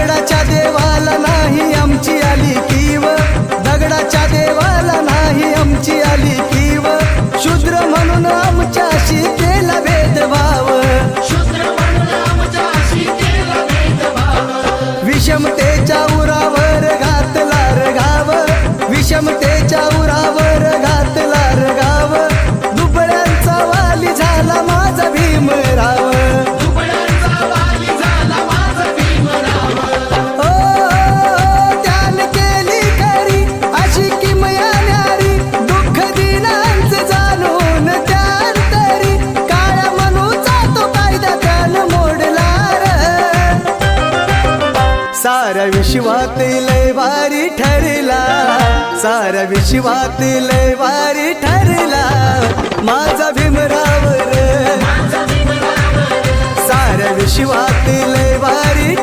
दगडाच्या देवाला नाही आमची आली कीव. दगडाच्या देवाला नाही आमची आली कीव. शूद्र म्हणून आमच्याशी केला भेदभाव विषमतेच्या उरावर घातला रगाव विषमतेच्या उरावर सारा विश्वात लय भारी ठरला. सारा विश्वात लय भारी ठरला. माझा भीमरावर. सारा साऱ्या विश्वात लय भारी